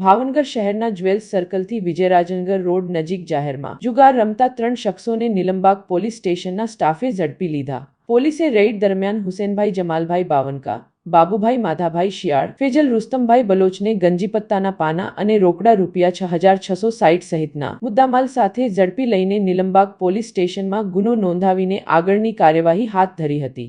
ભાવનગર શહેરના jewels સર્કલથી Vijayrajnagar road નજીક જાહેરમાં. જુગાર રમતા ત્રણ શખ્સોને નિલંબાગ પોલીસ સ્ટેશનના સ્ટાફે ઝડપી લીધા. પોલીસે રેઇડ દરમિયાન હુસેનભાઈ જમાલભાઈ બાવનકા, બાબુભાઈ માધાભાઈ શિયાળ, ફેજલ રુસ્તમભાઈ બલોચને ગંજીપત્તાના પાના અને રોકડા રૂપિયા છ હજાર છસો સાઈઠ સહિતના મુદ્દામાલ સાથે ઝડપી લઈને નિલંબાગ પોલીસ સ્ટેશનમાં ગુનો નોંધાવીને આગળની કાર્યવાહી હાથ ધરી હતી.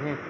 हैं